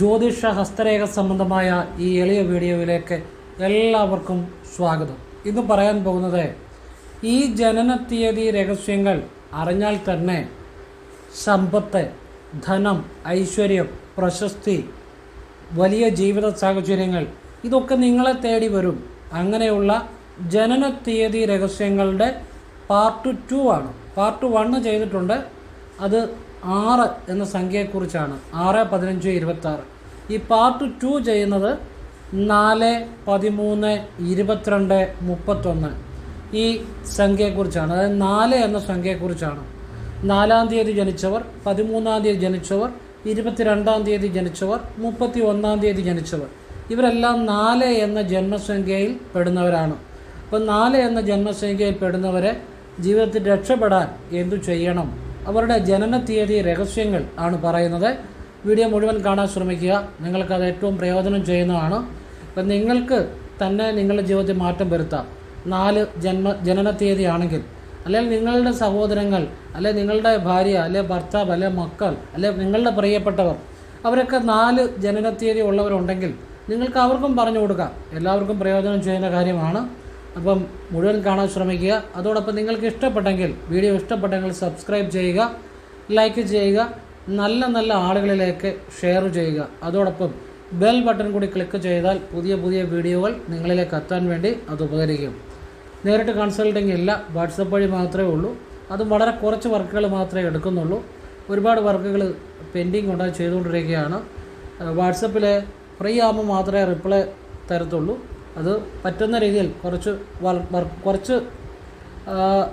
ജ്യോതിഷ ഹസ്തരേഖ സംബന്ധമായ ഈ എളിയ വീഡിയോയിലേക്ക് എല്ലാവർക്കും സ്വാഗതം. ഇന്ന് പറയാൻ പോകുന്നത് ഈ ജനന തീയതി രഹസ്യങ്ങൾ അറിഞ്ഞാൽ തന്നെ സമ്പത്ത് ധനം ഐശ്വര്യം പ്രശസ്തി വലിയ ജീവിത സാഹചര്യങ്ങൾ ഇതൊക്കെ നിങ്ങളെ തേടി വരും. അങ്ങനെയുള്ള ജനന തീയതി രഹസ്യങ്ങളുടെ പാർട്ട് ടു ആണ്. പാർട്ട് വണ്ണ് ചെയ്തിട്ടുണ്ട്. അത് ആറ് എന്ന സംഖ്യയെക്കുറിച്ചാണ്. ആറ് പതിനഞ്ച് ഇരുപത്തി ആറ് ഈ പാർട്ട് ടു ചെയ്യുന്നത് നാല് പതിമൂന്ന് ഇരുപത്തിരണ്ട് മുപ്പത്തൊന്ന്. ഈ സംഖ്യയെക്കുറിച്ചാണ്. അതായത് നാല് എന്ന സംഖ്യയെക്കുറിച്ചാണ്. നാലാം തീയതി ജനിച്ചവർ പതിമൂന്നാം തീയതി ജനിച്ചവർ ഇരുപത്തിരണ്ടാം തീയതി ജനിച്ചവർ മുപ്പത്തി ഒന്നാം തീയതി ജനിച്ചവർ. ഇവരെല്ലാം നാല് എന്ന ജന്മസംഖ്യയിൽ പെടുന്നവരാണ്. അപ്പോൾ നാല് എന്ന ജന്മസംഖ്യയിൽ പെടുന്നവരെ ജീവിതത്തിൽ രക്ഷപ്പെടാൻ എന്തു ചെയ്യണം? അവരുടെ ജനന തീയതി രഹസ്യങ്ങൾ ആണ് പറയുന്നത്. വീഡിയോ മുഴുവൻ കാണാൻ ശ്രമിക്കുക. നിങ്ങൾക്കത് ഏറ്റവും പ്രയോജനം ചെയ്യുന്നതാണ്. അപ്പം നിങ്ങൾക്ക് തന്നെ നിങ്ങളുടെ ജീവിതത്തിൽ മാറ്റം വരുത്താം. നാല് ജന്മ ജനന തീയതി ആണെങ്കിൽ. അല്ലെങ്കിൽ നിങ്ങളുടെ സഹോദരങ്ങൾ അല്ലെ നിങ്ങളുടെ ഭാര്യ അല്ലെ ഭർത്താവ് അല്ലെ മക്കൾ അല്ലെ നിങ്ങളുടെ പ്രിയപ്പെട്ടവർ അവരൊക്കെ നാല് ജനന തീയതി ഉള്ളവരുണ്ടെങ്കിൽ നിങ്ങൾക്ക് അവർക്കും പറഞ്ഞു കൊടുക്കാം. എല്ലാവർക്കും പ്രയോജനം ചെയ്യുന്ന കാര്യമാണ്. അപ്പം മുഴുവൻ കാണാൻ ശ്രമിക്കുക. അതോടൊപ്പം നിങ്ങൾക്ക് ഇഷ്ടപ്പെട്ടെങ്കിൽ വീഡിയോ ഇഷ്ടപ്പെട്ടെങ്കിൽ സബ്സ്ക്രൈബ് ചെയ്യുക ലൈക്ക് ചെയ്യുക നല്ല നല്ല ആളുകളിലേക്ക് ഷെയർ ചെയ്യുക. അതോടൊപ്പം ബെൽ ബട്ടൺ കൂടി ക്ലിക്ക് ചെയ്താൽ പുതിയ പുതിയ വീഡിയോകൾ നിങ്ങളിലേക്ക് എത്താൻ വേണ്ടി അത് ഉപകരിക്കും. നേരിട്ട് കൺസൾട്ടിങ് ഇല്ല വാട്സപ്പ് വഴി മാത്രമേ ഉള്ളൂ. അതും വളരെ കുറച്ച് വർക്കുകൾ മാത്രമേ എടുക്കുന്നുള്ളൂ. ഒരുപാട് വർക്കുകൾ പെൻഡിങ് കൊണ്ട് ചെയ്തുകൊണ്ടിരിക്കുകയാണ്. വാട്സപ്പിൽ ഫ്രീ ആകുമ്പോൾ മാത്രമേ റിപ്ലൈ തരത്തുള്ളൂ. അത് പറ്റുന്ന രീതിയിൽ കുറച്ച് കുറച്ച്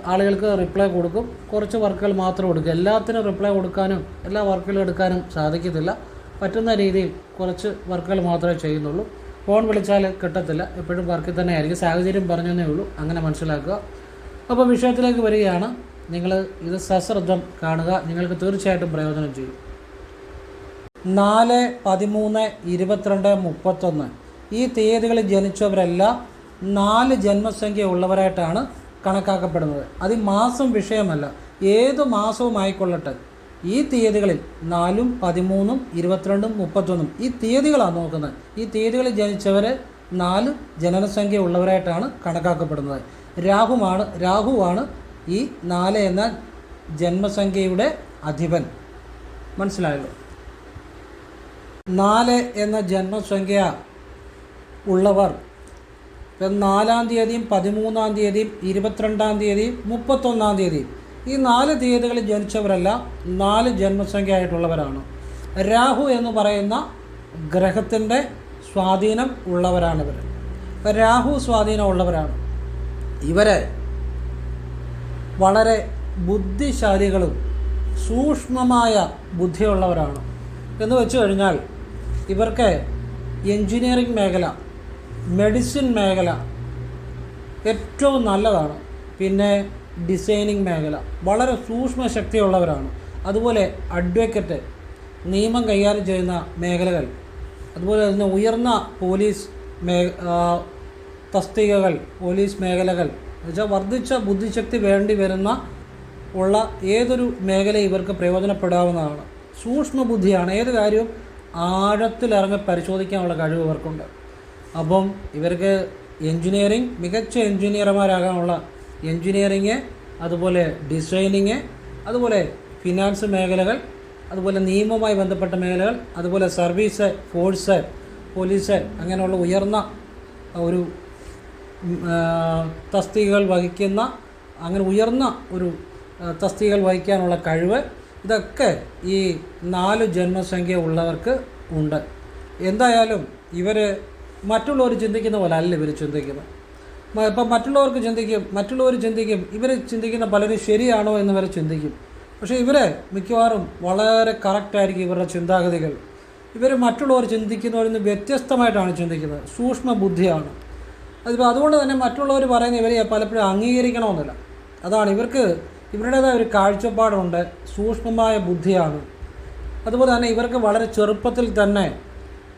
ആളുകൾക്ക് റിപ്ലൈ കൊടുക്കും. കുറച്ച് വർക്കുകൾ മാത്രം കൊടുക്കും. എല്ലാത്തിനും റിപ്ലൈ കൊടുക്കാനും എല്ലാ വർക്കുകളും എടുക്കാനും സാധിക്കത്തില്ല. പറ്റുന്ന രീതിയിൽ കുറച്ച് വർക്കുകൾ മാത്രമേ ചെയ്യുന്നുള്ളൂ. ഫോൺ വിളിച്ചാൽ കിട്ടത്തില്ല. എപ്പോഴും വർക്കിൽ തന്നെ ആയിരിക്കും. സാഹചര്യം പറഞ്ഞതേ ഉള്ളൂ. അങ്ങനെ മനസ്സിലാക്കുക. അപ്പോൾ വിഷയത്തിലേക്ക് വരികയാണ്. നിങ്ങൾ ഇത് സശ്രദ്ധം കാണുക. നിങ്ങൾക്ക് തീർച്ചയായിട്ടും പ്രയോജനം ചെയ്യും. നാല് പതിമൂന്ന് ഇരുപത്തിരണ്ട് മുപ്പത്തൊന്ന്. ഈ തീയതികളിൽ ജനിച്ചവരല്ല നാല് ജന്മസംഖ്യ ഉള്ളവരായിട്ടാണ് കണക്കാക്കപ്പെടുന്നത്. അത് മാസം വിഷയമല്ല ഏത് മാസവും ആയിക്കൊള്ളട്ടെ. ഈ തീയതികളിൽ നാലും പതിമൂന്നും ഇരുപത്തിരണ്ടും മുപ്പത്തൊന്നും ഈ തീയതികളാണ് നോക്കുന്നത്. ഈ തീയതികളിൽ ജനിച്ചവർ നാല് ജനനസംഖ്യ ഉള്ളവരായിട്ടാണ് കണക്കാക്കപ്പെടുന്നത്. രാഹുമാണ് രാഹുവാണ് ഈ നാല് എന്ന ജന്മസംഖ്യയുടെ അധിപൻ. മനസ്സിലായല്ലോ? നാല് എന്ന ജന്മസംഖ്യ ഉള്ളവർ. നാലാം തീയതിയും പതിമൂന്നാം തീയതിയും ഇരുപത്തിരണ്ടാം തീയതിയും മുപ്പത്തൊന്നാം തീയതിയും. ഈ നാല് തീയതികളിൽ ജനിച്ചവരല്ല നാല് ജന്മസംഖ്യ ആയിട്ടുള്ളവരാണ് രാഹു എന്ന് പറയുന്ന ഗ്രഹത്തിന്റെ സ്വാധീനം ഉള്ളവരാണിവർ. രാഹു സ്വാധീനം ഉള്ളവരാണ്. ഇവരെ വളരെ ബുദ്ധിശാലികളും സൂക്ഷ്മമായ ബുദ്ധിയുള്ളവരാണ്. എന്ന് വെച്ച് കഴിഞ്ഞാൽ ഇവർക്ക് എൻജിനീയറിംഗ് മേഖല മെഡിസിൻ മേഖല ഏറ്റവും നല്ലതാണ്. പിന്നെ ഡിസൈനിങ് മേഖല വളരെ സൂക്ഷ്മ ശക്തിയുള്ളവരാണ്. അതുപോലെ അഡ്വക്കറ്റ് നിയമം കൈകാര്യം ചെയ്യുന്ന മേഖലകൾ അതുപോലെ തന്നെ ഉയർന്ന പോലീസ് മേ തസ്തികകൾ പോലീസ് മേഖലകൾ എന്നുവെച്ചാൽ വർദ്ധിച്ച ബുദ്ധിശക്തി വേണ്ടി വരുന്ന ഉള്ള ഏതൊരു മേഖല ഇവർക്ക് പ്രയോജനപ്പെടാവുന്നതാണ്. സൂക്ഷ്മ ബുദ്ധിയാണ് ഏത് കാര്യവും ആഴത്തിലിറങ്ങി പരിശോധിക്കാനുള്ള കഴിവ് ഇവർക്കുണ്ട്. അപ്പം ഇവർക്ക് എൻജിനീയറിങ് മികച്ച എൻജിനീയർമാരാകാനുള്ള എൻജിനീയറിങ് അതുപോലെ ഡിസൈനിങ് അതുപോലെ ഫിനാൻസ് മേഖലകൾ അതുപോലെ നിയമവുമായി ബന്ധപ്പെട്ട മേഖലകൾ അതുപോലെ സർവീസ് ഫോഴ്സ് പോലീസ് അങ്ങനെയുള്ള ഉയർന്ന ഒരു തസ്തികകൾ വഹിക്കുന്ന അങ്ങനെ ഉയർന്ന ഒരു തസ്തികകൾ വഹിക്കാനുള്ള കഴിവ് ഇതൊക്കെ ഈ നാല് ജന്മസംഖ്യ ഉള്ളവർക്ക് ഉണ്ട്. എന്തായാലും ഇവർ മറ്റുള്ളവർ ചിന്തിക്കുന്ന പോലെ അല്ല ഇവർ ചിന്തിക്കുന്നത്. ഇപ്പം മറ്റുള്ളവർക്ക് ചിന്തിക്കും മറ്റുള്ളവർ ചിന്തിക്കും ഇവർ ചിന്തിക്കുന്ന പലരും ശരിയാണോ എന്ന് വരെ ചിന്തിക്കും. പക്ഷേ ഇവരെ മിക്കവാറും വളരെ കറക്റ്റായിരിക്കും ഇവരുടെ ചിന്താഗതികൾ. ഇവർ മറ്റുള്ളവർ ചിന്തിക്കുന്നവരിൽ നിന്ന് വ്യത്യസ്തമായിട്ടാണ് ചിന്തിക്കുന്നത്. സൂക്ഷ്മ ബുദ്ധിയാണ്. അതിപ്പോൾ അതുകൊണ്ട് തന്നെ മറ്റുള്ളവർ പറയുന്ന ഇവരെ പലപ്പോഴും അംഗീകരിക്കണമെന്നില്ല. അതാണ് ഇവർക്ക് ഇവരുടേതായ ഒരു കാഴ്ചപ്പാടുണ്ട് സൂക്ഷ്മമായ ബുദ്ധിയാണ്. അതുപോലെ തന്നെ ഇവർക്ക് വളരെ ചെറുപ്പത്തിൽ തന്നെ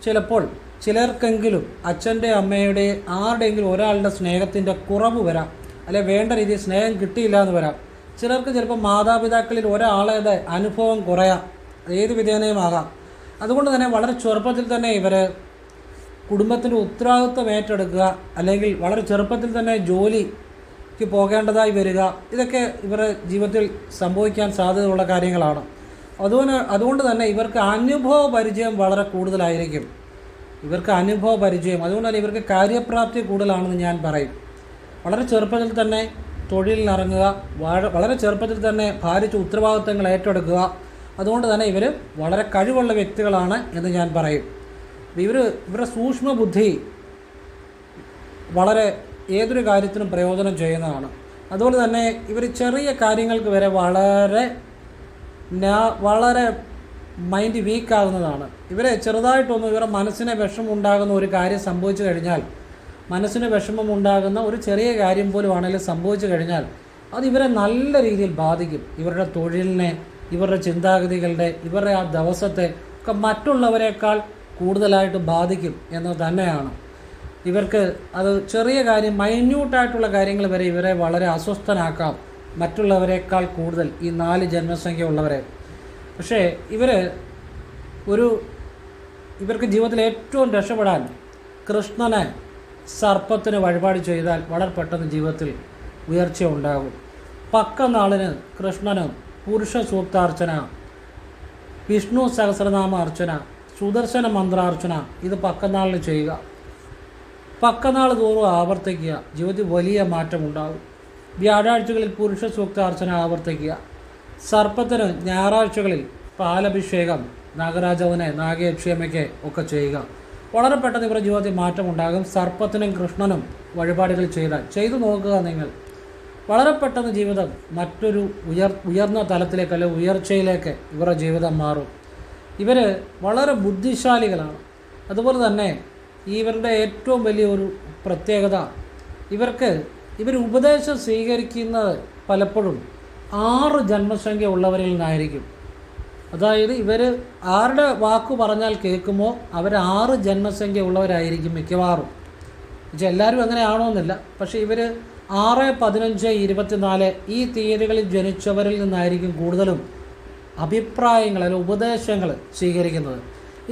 ചിലപ്പോൾ ചിലർക്കെങ്കിലും അച്ഛന്റെ അമ്മയുടെ ആരുടെയെങ്കിലും ഒരാളുടെ സ്നേഹത്തിന്റെ കുറവ് വരാം അല്ലെ വേണ്ട രീതിയിൽ സ്നേഹം കിട്ടിയില്ല എന്ന് വരാം. ചിലർക്ക് ചിലപ്പോൾ മാതാപിതാക്കളിൽ ഒരാളുടെ അനുഭവം കുറയാം ഏത് വിധേനയും ആകാം. അതുകൊണ്ട് തന്നെ വളരെ ചെറുപ്പത്തിൽ തന്നെ ഇവർ കുടുംബത്തിന്റെ ഉത്തരവാദിത്വം ഏറ്റെടുക്കുക അല്ലെങ്കിൽ വളരെ ചെറുപ്പത്തിൽ തന്നെ ജോലിക്ക് പോകേണ്ടതായി വരിക ഇതൊക്കെ ഇവരുടെ ജീവിതത്തിൽ സംഭവിക്കാൻ സാധ്യതയുള്ള കാര്യങ്ങളാണ്. അതുകൊണ്ട് അതുകൊണ്ട് തന്നെ ഇവർക്ക് അനുഭവ പരിചയം വളരെ കൂടുതലായിരിക്കും. ഇവർക്ക് അനുഭവ പരിചയം. അതുകൊണ്ട് ഇവർക്ക് കാര്യപ്രാപ്തി കൂടുതലാണെന്ന് ഞാൻ പറയും. വളരെ ചെറുപ്പത്തിൽ തന്നെ തൊഴിലിനിറങ്ങുക വളരെ ചെറുപ്പത്തിൽ തന്നെ ഭാരിച്ച ഉത്തരവാദിത്തങ്ങൾ ഏറ്റെടുക്കുക. അതുകൊണ്ട് തന്നെ ഇവർ വളരെ കഴിവുള്ള വ്യക്തികളാണ് എന്ന് ഞാൻ പറയും. ഇവർ ഇവരുടെ സൂക്ഷ്മ ബുദ്ധി വളരെ ഏതൊരു കാര്യത്തിനും പ്രയോജനം ചെയ്യുന്നതാണ്. അതുപോലെ തന്നെ ഇവർ ചെറിയ കാര്യങ്ങൾക്ക് വരെ വളരെ വളരെ മൈൻഡ് വീക്കാകുന്നതാണ് ഇവരെ ചെറുതായിട്ടൊന്നും ഇവരുടെ മനസ്സിന് വിഷമമുണ്ടാകുന്ന ഒരു കാര്യം സംഭവിച്ചു കഴിഞ്ഞാൽ മനസ്സിന് വിഷമം ഉണ്ടാകുന്ന ഒരു ചെറിയ കാര്യം പോലും ആണെങ്കിലും സംഭവിച്ചു കഴിഞ്ഞാൽ അത് ഇവരെ നല്ല രീതിയിൽ ബാധിക്കും. ഇവരുടെ തൊഴിലിനെ ഇവരുടെ ചിന്താഗതികളുടെ ഇവരുടെ ആ ദിവസത്തെ ഒക്കെ മറ്റുള്ളവരെക്കാൾ കൂടുതലായിട്ട് ബാധിക്കും എന്ന് തന്നെയാണ്. ഇവർക്ക് അത് ചെറിയ കാര്യം മൈന്യൂട്ടായിട്ടുള്ള കാര്യങ്ങൾ വരെ ഇവരെ വളരെ അസ്വസ്ഥനാക്കാം. മറ്റുള്ളവരെക്കാൾ കൂടുതൽ ഈ നാല് ജന്മസംഖ്യ ഉള്ളവരെ പക്ഷേ ഇവർ ഒരു ഇവർക്ക് ജീവിതത്തിൽ ഏറ്റവും രക്ഷപ്പെടാൻ കൃഷ്ണനെ സർപ്പത്തിന് വഴിപാട് ചെയ്താൽ വളരെ പെട്ടെന്ന് ജീവിതത്തിൽ ഉയർച്ച ഉണ്ടാകും. പക്കനാളിന് കൃഷ്ണന് പുരുഷ സൂക്താർച്ചന വിഷ്ണു സഹസ്രനാമ അർച്ചന സുദർശന മന്ത്രാർച്ചന ഇത് പക്കനാളിന് ചെയ്യുക. പക്കനാൾ തോറും ആവർത്തിക്കുക. ജീവിതത്തിൽ വലിയ മാറ്റമുണ്ടാകും വ്യാഴാഴ്ചകളിൽ പുരുഷ സൂക്താർച്ചന ആവർത്തിക്കുക. സർപ്പത്തിന് ഞായറാഴ്ചകളിൽ പാലഭിഷേകം നാഗരാജവനെ നാഗയക്ഷിയമ്മയ്ക്ക് ഒക്കെ ചെയ്യുക. വളരെ പെട്ടെന്ന് ഇവരുടെ ജീവിതത്തിൽ മാറ്റമുണ്ടാകും. സർപ്പത്തിനും കൃഷ്ണനും വഴിപാടുകൾ ചെയ്താൽ ചെയ്തു നോക്കുക നിങ്ങൾ. വളരെ പെട്ടെന്ന് ജീവിതം മറ്റൊരു ഉയർ ഉയർന്ന തലത്തിലേക്ക് അല്ലെങ്കിൽ ഉയർച്ചയിലേക്ക് ഇവരുടെ ജീവിതം മാറും. ഇവർ വളരെ ബുദ്ധിശാലികളാണ്. അതുപോലെ തന്നെ ഇവരുടെ ഏറ്റവും വലിയൊരു പ്രത്യേകത ഇവർക്ക് ഇവർ ഉപദേശം സ്വീകരിക്കുന്നത് പലപ്പോഴും ആറ് ജന്മസംഖ്യ ഉള്ളവരിൽ നിന്നായിരിക്കും. അതായത് ഇവർ ആരുടെ വാക്ക് പറഞ്ഞാൽ കേൾക്കുമോ അവർ ആറ് ജന്മസംഖ്യ ഉള്ളവരായിരിക്കും മിക്കവാറും. പക്ഷേ എല്ലാവരും അങ്ങനെ ആണോന്നില്ല പക്ഷേ ഇവർ ആറ് പതിനഞ്ച് ഇരുപത്തിനാല് ഈ തീയതികളിൽ ജനിച്ചവരിൽ നിന്നായിരിക്കും കൂടുതലും അഭിപ്രായങ്ങൾ അല്ലെങ്കിൽ ഉപദേശങ്ങൾ സ്വീകരിക്കുന്നത്.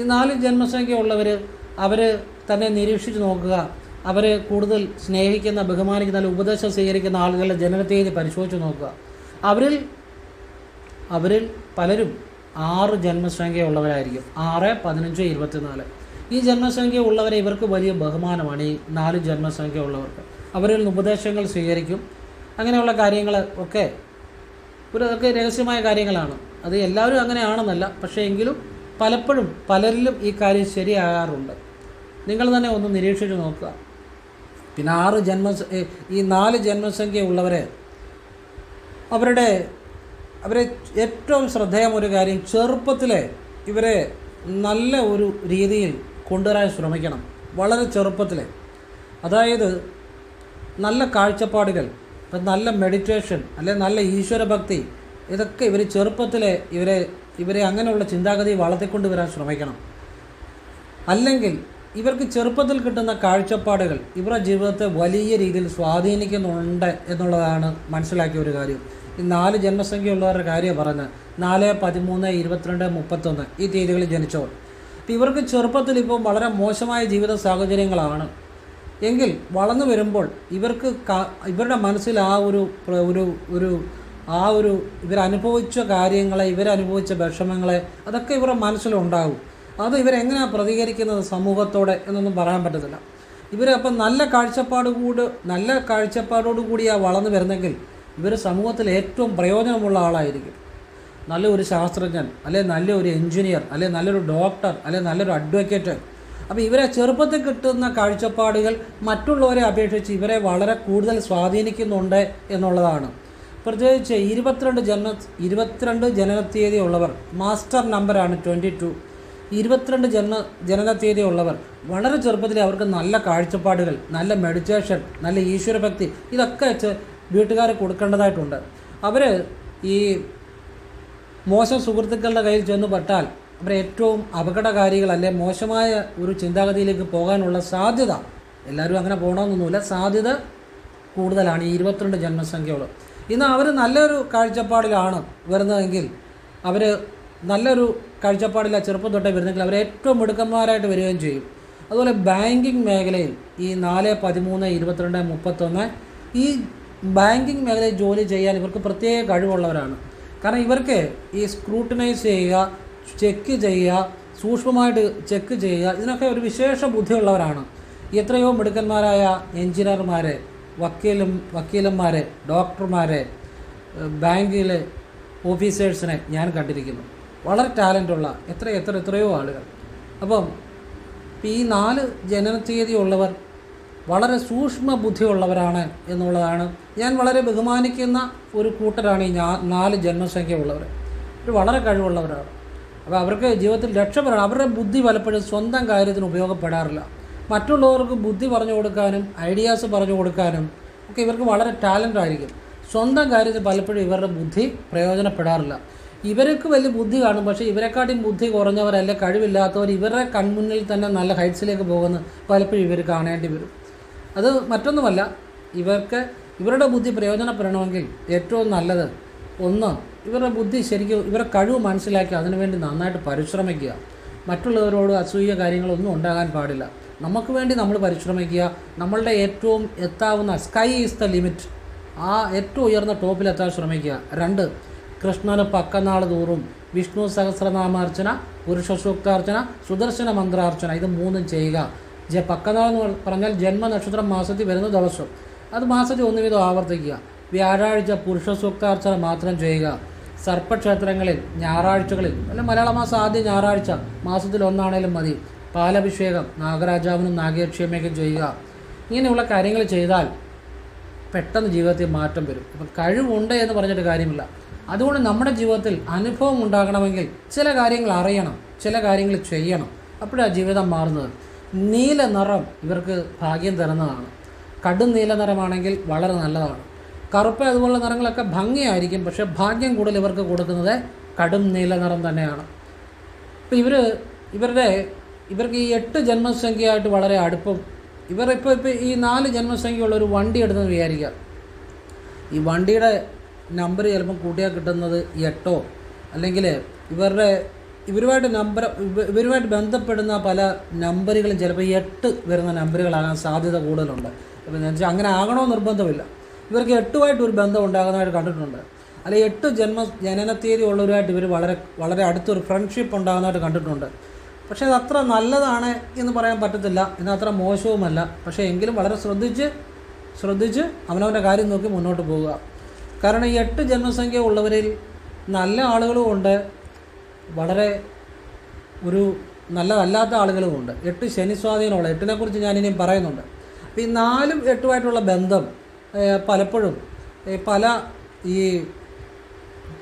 ഈ നാല് ജന്മസംഖ്യ ഉള്ളവർ അവർ തന്നെ നിരീക്ഷിച്ച് നോക്കുക അവർ കൂടുതൽ സ്നേഹിക്കുന്ന ബഹുമാനിക്കുന്ന ഉപദേശം സ്വീകരിക്കുന്ന ആളുകളുടെ ജനനത്തീയതി പരിശോധിച്ച് നോക്കുക. അവരിൽ അവരിൽ പലരും ആറ് ജന്മസംഖ്യ ഉള്ളവരായിരിക്കും. ആറ് പതിനഞ്ച് ഇരുപത്തിനാല്. ഈ ജന്മസംഖ്യ ഉള്ളവരെ ഇവർക്ക് വലിയ ബഹുമാനമാണ്. ഈ നാല് ജന്മസംഖ്യ ഉള്ളവർക്ക്. അവരിൽ നിന്ന് ഉപദേശങ്ങൾ സ്വീകരിക്കും. അങ്ങനെയുള്ള കാര്യങ്ങൾ ഒക്കെ ഒരു അതൊക്കെ രഹസ്യമായ കാര്യങ്ങളാണ്. അത് എല്ലാവരും അങ്ങനെയാണെന്നല്ല പക്ഷേ എങ്കിലും പലപ്പോഴും പലരിലും ഈ കാര്യം ശരിയാകാറുണ്ട്. നിങ്ങൾ തന്നെ ഒന്ന് നിരീക്ഷിച്ച് നോക്കുക. പിന്നെ ആറ് ജന്മ ഈ നാല് ജന്മസംഖ്യ ഉള്ളവരെ അവരുടെ അവരെ ഏറ്റവും ശ്രദ്ധേയം ഒരു കാര്യം ചെറുപ്പത്തിലെ ഇവരെ നല്ല ഒരു രീതിയിൽ കൊണ്ടുവരാൻ ശ്രമിക്കണം. വളരെ ചെറുപ്പത്തിലെ. അതായത് നല്ല കാഴ്ചപ്പാടുകൾ ഇപ്പം നല്ല മെഡിറ്റേഷൻ അല്ലെ നല്ല ഈശ്വരഭക്തി ഇതൊക്കെ ഇവർ ചെറുപ്പത്തിലെ ഇവരെ ഇവരെ അങ്ങനെയുള്ള ചിന്താഗതി വളർത്തിക്കൊണ്ട് വരാൻ ശ്രമിക്കണം. അല്ലെങ്കിൽ ഇവർക്ക് ചെറുപ്പത്തിൽ കിട്ടുന്ന കാഴ്ചപ്പാടുകൾ ഇവരുടെ ജീവിതത്തെ വലിയ രീതിയിൽ സ്വാധീനിക്കുന്നുണ്ട് എന്നുള്ളതാണ് മനസ്സിലാക്കിയ ഒരു കാര്യം. നാല് ജന്മസംഖ്യയുള്ളവരുടെ കാര്യം പറഞ്ഞ് നാല് പതിമൂന്ന് ഇരുപത്തിരണ്ട് മുപ്പത്തൊന്ന് ഈ തീയതികളിൽ ജനിച്ചവർ അപ്പോൾ ഇവർക്ക് ചെറുപ്പത്തിൽ ഇപ്പോൾ വളരെ മോശമായ ജീവിത സാഹചര്യങ്ങളാണ്. എങ്കിൽ വളർന്നു വരുമ്പോൾ ഇവർക്ക് ഇവരുടെ മനസ്സിൽ ആ ഒരു ഒരു ഒരു ആ ഒരു ഇവരനുഭവിച്ച കാര്യങ്ങളെ ഇവരനുഭവിച്ച വിഷമങ്ങളെ അതൊക്കെ ഇവരുടെ മനസ്സിലുണ്ടാകും അത് ഇവരെങ്ങനെയാണ് പ്രതികരിക്കുന്നത് സമൂഹത്തോടെ എന്നൊന്നും പറയാൻ പറ്റത്തില്ല. ഇവരപ്പം നല്ല കാഴ്ചപ്പാട് കൂട് നല്ല കാഴ്ചപ്പാടോട് കൂടിയാണ് വളർന്നു വരുന്നെങ്കിൽ ഇവർ സമൂഹത്തിൽ ഏറ്റവും പ്രയോജനമുള്ള ആളായിരിക്കും. നല്ലൊരു ശാസ്ത്രജ്ഞൻ അല്ലെ നല്ലൊരു എഞ്ചിനീയർ അല്ലെ നല്ലൊരു ഡോക്ടർ അല്ലെ നല്ലൊരു അഡ്വക്കേറ്റ്. അപ്പോൾ ഇവരെ ചെറുപ്പത്തിൽ കിട്ടുന്ന കാഴ്ചപ്പാടുകൾ മറ്റുള്ളവരെ അപേക്ഷിച്ച് ഇവരെ വളരെ കൂടുതൽ സ്വാധീനിക്കുന്നുണ്ട് എന്നുള്ളതാണ്. പ്രത്യേകിച്ച് ഇരുപത്തിരണ്ട് ജന്മ ഇരുപത്തിരണ്ട് ജനനത്തീയതി ഉള്ളവർ മാസ്റ്റർ നമ്പറാണ് ട്വന്റി ടു. ഇരുപത്തിരണ്ട് ജനന ജനനത്തീയതി ഉള്ളവർ വളരെ ചെറുപ്പത്തിൽ അവർക്ക് നല്ല കാഴ്ചപ്പാടുകൾ നല്ല മെഡിറ്റേഷൻ നല്ല ഈശ്വരഭക്തി ഇതൊക്കെ വീട്ടുകാർ കൊടുക്കേണ്ടതായിട്ടുണ്ട്. അവർ ഈ മോശം സുഹൃത്തുക്കളുടെ കയ്യിൽ ചെന്ന് പെട്ടാൽ അവർ ഏറ്റവും അപകടകാരികൾ അല്ലെ മോശമായ ഒരു ചിന്താഗതിയിലേക്ക് പോകാനുള്ള സാധ്യത. എല്ലാവരും അങ്ങനെ പോകണമെന്നൊന്നുമില്ല സാധ്യത കൂടുതലാണ്. ഈ ഇരുപത്തിരണ്ട് ജന്മസംഖ്യകൾ ഇന്ന് അവർ നല്ലൊരു കാഴ്ചപ്പാടിലാണ് വരുന്നതെങ്കിൽ അവർ നല്ലൊരു കാഴ്ചപ്പാടില്ല ചെറുപ്പം തൊട്ടേ വരുന്നെങ്കിൽ അവർ ഏറ്റവും മിടുക്കന്മാരായിട്ട് വരികയും ചെയ്യും. അതുപോലെ ബാങ്കിങ് മേഖലയിൽ ഈ നാല് പതിമൂന്ന് ഇരുപത്തിരണ്ട് മുപ്പത്തൊന്ന് ഈ ബാങ്കിങ് മേഖലയിൽ ജോലി ചെയ്യാൻ ഇവർക്ക് പ്രത്യേക കഴിവുള്ളവരാണ്. കാരണം ഇവർക്ക് ഈ സ്ക്രൂട്ടനൈസ് ചെയ്യുക ചെക്ക് ചെയ്യുക സൂക്ഷ്മമായിട്ട് ചെക്ക് ചെയ്യുക ഇതിനൊക്കെ ഒരു വിശേഷ ബുദ്ധിയുള്ളവരാണ്. എത്രയോ മിടുക്കന്മാരായ എഞ്ചിനീയർമാർ വക്കീലും വക്കീലന്മാർ ഡോക്ടർമാർ ബാങ്കിലെ ഓഫീസേഴ്സിനെ ഞാൻ കണ്ടിരിക്കുന്നു. വളരെ ടാലന്റുള്ള എത്ര എത്ര എത്രയോ ആളുകൾ. അപ്പം ഈ നാല് ജനന തീയതി ഉള്ളവർ വളരെ സൂക്ഷ്മ ബുദ്ധിയുള്ളവരാണ് എന്നുള്ളതാണ്. ഞാൻ വളരെ ബഹുമാനിക്കുന്ന ഒരു കൂട്ടരാണ് ഈ നാല് ജന്മസംഖ്യ ഉള്ളവർ ഒരു വളരെ കഴിവുള്ളവരാണ്. അപ്പോൾ അവർക്ക് ജീവിതത്തിൽ രക്ഷപ്പെടാൻ അവരുടെ ബുദ്ധി പലപ്പോഴും സ്വന്തം കാര്യത്തിന് ഉപയോഗപ്പെടാറില്ല. മറ്റുള്ളവർക്ക് ബുദ്ധി പറഞ്ഞു കൊടുക്കാനും ഐഡിയാസ് പറഞ്ഞു കൊടുക്കാനും ഒക്കെ ഇവർക്ക് വളരെ ടാലന്റ് ആയിരിക്കും സ്വന്തം കാര്യത്തിൽ പലപ്പോഴും ഇവരുടെ ബുദ്ധി പ്രയോജനപ്പെടാറില്ല. ഇവർക്ക് വലിയ ബുദ്ധി കാണും പക്ഷേ ഇവരെക്കാട്ടിയും ബുദ്ധി കുറഞ്ഞവരല്ല കഴിവില്ലാത്തവർ ഇവരുടെ കൺമുന്നിൽ തന്നെ നല്ല ഹൈറ്റ്സിലേക്ക് പോകുന്ന പലപ്പോഴും ഇവർ കാണേണ്ടി വരും. അത് മറ്റൊന്നുമല്ല ഇവർക്ക് ഇവരുടെ ബുദ്ധി പ്രയോജനപ്പെടണമെങ്കിൽ ഏറ്റവും നല്ലത് ഒന്ന് ഇവരുടെ ബുദ്ധി ശരിക്കും ഇവരുടെ കഴിവ് മനസ്സിലാക്കി അതിനുവേണ്ടി നന്നായിട്ട് പരിശ്രമിക്കുക. മറ്റുള്ളവരോട് അസൂയ കാര്യങ്ങളൊന്നും ഉണ്ടാകാൻ പാടില്ല. നമുക്ക് വേണ്ടി നമ്മൾ പരിശ്രമിക്കുക. നമ്മളുടെ ഏറ്റവും എത്താവുന്ന സ്കൈ ഈസ് ദ ലിമിറ്റ് ആ ഏറ്റവും ഉയർന്ന ടോപ്പിലെത്താൻ ശ്രമിക്കുക. രണ്ട് കൃഷ്ണന് പക്കനാൾ തോറും വിഷ്ണു സഹസ്രനാമാർച്ചന പുരുഷ സൂക്താർച്ചന സുദർശന മന്ത്രാർച്ചന ഇത് മൂന്നും ചെയ്യുക. ജ പക്കനാൾ എന്ന് പറഞ്ഞാൽ ജന്മനക്ഷത്രം മാസത്തിൽ വരുന്ന ദിവസം. അത് മാസത്തിൽ ഒന്ന് വീതം ആവർത്തിക്കുക. വ്യാഴാഴ്ച പുരുഷ സൂക്താർച്ചന മാത്രം ചെയ്യുക. സർപ്പക്ഷേത്രങ്ങളിൽ ഞായറാഴ്ചകളിൽ അല്ല മലയാള മാസം ആദ്യ ഞായറാഴ്ച മാസത്തിൽ ഒന്നാണേലും മതി. പാലഭിഷേകം നാഗരാജാവിനും നാഗേക്ഷേമയ്ക്കും ചെയ്യുക. ഇങ്ങനെയുള്ള കാര്യങ്ങൾ ചെയ്താൽ പെട്ടെന്ന് ജീവിതത്തിൽ മാറ്റം വരും. അപ്പം കഴിവുണ്ട് എന്ന് പറഞ്ഞിട്ട് കാര്യമില്ല. അതുകൊണ്ട് നമ്മുടെ ജീവിതത്തിൽ അനുഭവം ഉണ്ടാകണമെങ്കിൽ ചില കാര്യങ്ങൾ അറിയണം ചില കാര്യങ്ങൾ ചെയ്യണം. അപ്പോഴാണ് ജീവിതം മാറുന്നത്. നീല നിറം ഇവർക്ക് ഭാഗ്യം തരുന്നതാണ്. കടും നീല നിറമാണെങ്കിൽ വളരെ നല്ലതാണ്. കറുപ്പ് അതുപോലുള്ള നിറങ്ങളൊക്കെ ഭംഗിയായിരിക്കും പക്ഷേ ഭാഗ്യം കൂടുതൽ ഇവർക്ക് കൊടുക്കുന്നത് കടും നീല നിറം തന്നെയാണ്. അപ്പോൾ ഇവർ ഇവരുടെ ഇവർക്ക് ഈ എട്ട് ജന്മസംഖ്യയായിട്ട് വളരെ അടുപ്പം. ഇവർ ഇപ്പോൾ ഇപ്പോൾ ഈ നാല് ജന്മസംഖ്യയുള്ള ഒരു വണ്ടി എടുത്തെന്ന് വിചാരിക്കുക. ഈ വണ്ടിയുടെ നമ്പർ ചിലപ്പം കൂട്ടിയാൽ കിട്ടുന്നത് എട്ടോ? അല്ലെങ്കിൽ ഇവരുടെ ഇവരുമായിട്ട് നമ്പർ ഇവ- ഇവരുമായിട്ട് ബന്ധപ്പെടുന്ന പല നമ്പറുകളും ചിലപ്പോൾ എട്ട് വരുന്ന നമ്പറുകളാകാൻ സാധ്യത കൂടുതലുണ്ട്. അപ്പോൾ എന്ന് വെച്ചാൽ അങ്ങനെ ആകണോ നിർബന്ധമില്ല. ഇവർക്ക് എട്ടുമായിട്ട് ഒരു ബന്ധം ഉണ്ടാകുന്നതായിട്ട് കണ്ടിട്ടുണ്ട്. അല്ലെ എട്ട് ജന്മ ജനന തീയതി ഉള്ളവരുമായിട്ട് ഇവർ വളരെ വളരെ അടുത്തൊരു ഫ്രണ്ട്ഷിപ്പ് ഉണ്ടാകുന്നതായിട്ട് കണ്ടിട്ടുണ്ട്. പക്ഷേ അത് അത്ര നല്ലതാണ് എന്ന് പറയാൻ പറ്റത്തില്ല. എന്നാൽ മോശവുമല്ല. പക്ഷേ എങ്കിലും വളരെ ശ്രദ്ധിച്ച് ശ്രദ്ധിച്ച് അവനവന്റെ കാര്യം നോക്കി മുന്നോട്ട് പോവുക. കാരണം ഈ എട്ട് ജന്മസംഖ്യ ഉള്ളവരിൽ നല്ല ആളുകളും ഉണ്ട്. വളരെ ഒരു നല്ലതല്ലാത്ത ആളുകളുമുണ്ട് എട്ട് ശനി സ്വാധീനമുള്ള എട്ടിനെക്കുറിച്ച് ഞാനിനിയും പറയുന്നുണ്ട്. അപ്പോൾ ഈ നാലും എട്ടുമായിട്ടുള്ള ബന്ധം പലപ്പോഴും പല ഈ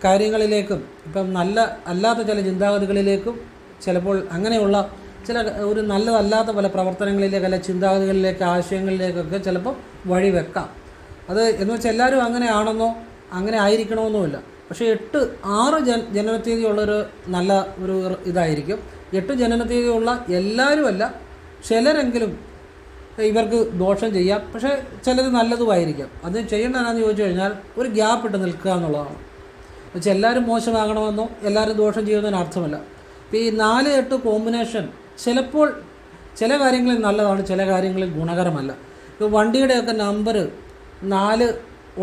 കാര്യങ്ങളിലേക്കും ഇപ്പം നല്ല അല്ലാത്ത ചില ചിന്താഗതികളിലേക്കും ചിലപ്പോൾ അങ്ങനെയുള്ള ചില ഒരു നല്ലതല്ലാത്ത പല പ്രവർത്തനങ്ങളിലേക്ക് അല്ല ചിന്താഗതികളിലേക്ക് ആശയങ്ങളിലേക്കൊക്കെ ചിലപ്പോൾ വഴി വെക്കാം അത് എന്ന് വെച്ചാൽ എല്ലാവരും അങ്ങനെയാണെന്നോ അങ്ങനെ ആയിരിക്കണമെന്നുമില്ല. പക്ഷേ എട്ട് ആറ് ജന ജനനത്തീയതിയുള്ളൊരു നല്ല ഒരു ഇതായിരിക്കും. എട്ട് ജനനത്തീയതിയുള്ള എല്ലാവരുമല്ല ചിലരെങ്കിലും ഇവർക്ക് ദോഷം ചെയ്യാം. പക്ഷേ ചിലത് നല്ലതുമായിരിക്കാം. അത് ചെയ്യേണ്ടതാണെന്ന് ചോദിച്ചു കഴിഞ്ഞാൽ ഒരു ഗ്യാപ്പ് ഇട്ട് നിൽക്കുക എന്നുള്ളതാണ്. പക്ഷേ എല്ലാവരും മോശമാകണമെന്നോ എല്ലാവരും ദോഷം ചെയ്യുന്നതിന് അർത്ഥമല്ല. ഇപ്പോൾ ഈ നാല് എട്ട് കോമ്പിനേഷൻ ചിലപ്പോൾ ചില കാര്യങ്ങളിൽ നല്ലതാണ് ചില കാര്യങ്ങളിൽ ഗുണകരമല്ല. ഇപ്പോൾ വണ്ടിയുടെയൊക്കെ നമ്പർ നാല്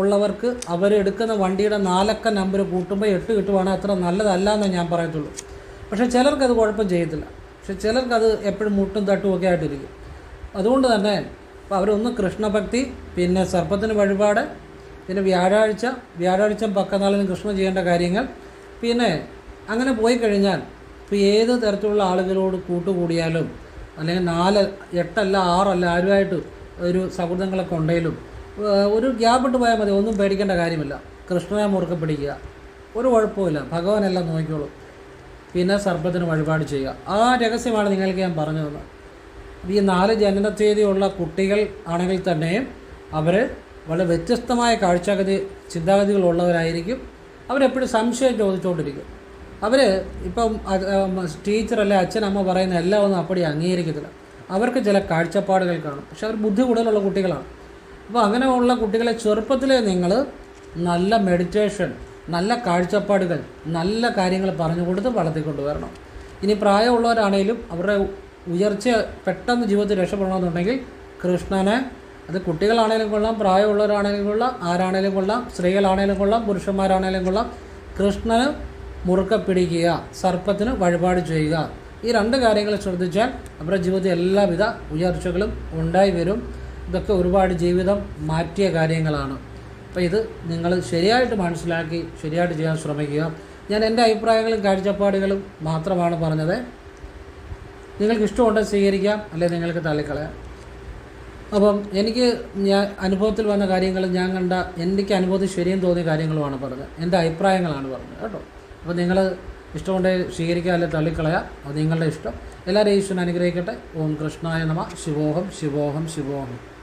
ഉള്ളവർക്ക് അവർ എടുക്കുന്ന വണ്ടിയുടെ നാലക്ക നമ്പർ കൂട്ടുമ്പോൾ എട്ട് കിട്ടുവാണെങ്കിൽ അത്ര നല്ലതല്ല എന്നേ ഞാൻ പറയത്തുള്ളൂ. പക്ഷേ ചിലർക്കത് കുഴപ്പം ചെയ്യത്തില്ല. പക്ഷെ ചിലർക്കത് എപ്പോഴും മുട്ടും തട്ടും ഒക്കെ ആയിട്ടിരിക്കും. അതുകൊണ്ട് തന്നെ അവരൊന്ന് കൃഷ്ണഭക്തി പിന്നെ സർപ്പത്തിന് വഴിപാട് പിന്നെ വ്യാഴാഴ്ച വ്യാഴാഴ്ച പക്കനാളിന് കൃഷ്ണ ചെയ്യേണ്ട കാര്യങ്ങൾ. പിന്നെ അങ്ങനെ പോയി കഴിഞ്ഞാൽ ഇപ്പോൾ ഏത് തരത്തിലുള്ള ആളുകളോട് കൂട്ടുകൂടിയാലും അല്ലെങ്കിൽ നാല് എട്ടല്ല ആറല്ല ആരുമായിട്ട് ഒരു സൗഹൃദങ്ങളൊക്കെ ഉണ്ടെങ്കിലും ഒരു ഗ്യാപ്പ് ഇട്ട് പോയാൽ മതി ഒന്നും പേടിക്കേണ്ട കാര്യമില്ല. കൃഷ്ണനെ മുറുക്കെ പിടിക്കുക. ഒരു കുഴപ്പമില്ല ഭഗവാനെല്ലാം നോക്കിക്കോളും. പിന്നെ സർപ്പത്തിന് വഴിപാട് ചെയ്യുക. ആ രഹസ്യമാണ് നിങ്ങൾക്ക് ഞാൻ പറഞ്ഞു തന്നത്. ഈ നാല് ജനനത്തീയതിയുള്ള കുട്ടികൾ ആണെങ്കിൽ തന്നെയും അവർ വളരെ വ്യത്യസ്തമായ കാഴ്ചഗതി ചിന്താഗതികളുള്ളവരായിരിക്കും അവരെപ്പോഴും സംശയം ചോദിച്ചുകൊണ്ടിരിക്കും. അവർ ഇപ്പം ടീച്ചറല്ലേ അമ്മ പറയുന്ന എല്ലാം ഒന്നും അപ്പടി അംഗീകരിക്കത്തില്ല. അവർക്ക് ചില കാഴ്ചപ്പാടുകൾ കാണും. പക്ഷെ അവർ ബുദ്ധി കൂടുതലുള്ള കുട്ടികളാണ്. അപ്പോൾ അങ്ങനെയുള്ള കുട്ടികളെ ചെറുപ്പത്തിലേ നിങ്ങൾ നല്ല മെഡിറ്റേഷൻ നല്ല കാഴ്ചപ്പാടുകൾ നല്ല കാര്യങ്ങൾ പറഞ്ഞു കൊടുത്ത് വളർത്തിക്കൊണ്ടുവരണം ഇനി പ്രായമുള്ളവരാണേലും അവരുടെ ഉയർച്ച പെട്ടെന്ന് ജീവിതത്തിൽ രക്ഷപ്പെടണമെന്നുണ്ടെങ്കിൽ കൃഷ്ണനെ അത് കുട്ടികളാണേലും കൊള്ളാം പ്രായമുള്ളവരാണേലും കൊള്ളാം ആരാണേലും കൊള്ളാം സ്ത്രീകളാണേലും കൊള്ളാം പുരുഷന്മാരാണേലും കൊള്ളാം കൃഷ്ണന് മുറുക്കെ പിടിക്കുക സർപ്പത്തിന് വഴിപാട് ചെയ്യുക. ഈ രണ്ട് കാര്യങ്ങൾ ശ്രദ്ധിച്ചാൽ അവരുടെ ജീവിതത്തിൽ എല്ലാവിധ ഉയർച്ചകളും ഉണ്ടായി വരും. ഇതൊക്കെ ഒരുപാട് ജീവിതം മാറ്റിയ കാര്യങ്ങളാണ്. അപ്പോൾ ഇത് നിങ്ങൾ ശരിയായിട്ട് മനസ്സിലാക്കി ശരിയായിട്ട് ചെയ്യാൻ ശ്രമിക്കുക. ഞാൻ എന്റെ അഭിപ്രായങ്ങളും കാഴ്ചപ്പാടുകളും മാത്രമാണ് പറഞ്ഞത്. നിങ്ങൾക്ക് ഇഷ്ടമുണ്ടെങ്കിൽ സ്വീകരിക്കാം അല്ലെങ്കിൽ നിങ്ങൾക്ക് തള്ളിക്കളയാം. അപ്പം എനിക്ക് ഞാൻ അനുഭവത്തിൽ വന്ന കാര്യങ്ങൾ ഞാൻ കണ്ട എനിക്ക് അനുഭവത്തിൽ ശരിയും തോന്നിയ കാര്യങ്ങളുമാണ് പറഞ്ഞത്. എന്റെ അഭിപ്രായങ്ങളാണ് പറഞ്ഞത് കേട്ടോ. അപ്പോൾ നിങ്ങൾ ഇഷ്ടമുണ്ടെങ്കിൽ സ്വീകരിക്കുക അല്ലെങ്കിൽ തള്ളിക്കളയാം. അത് നിങ്ങളുടെ ഇഷ്ടം. എല്ലാവരും ഈശ്വരൻ അനുഗ്രഹിക്കട്ടെ. ഓം കൃഷ്ണായ നമ. ശിവോഹം ശിവോഹം ശിവോഹം.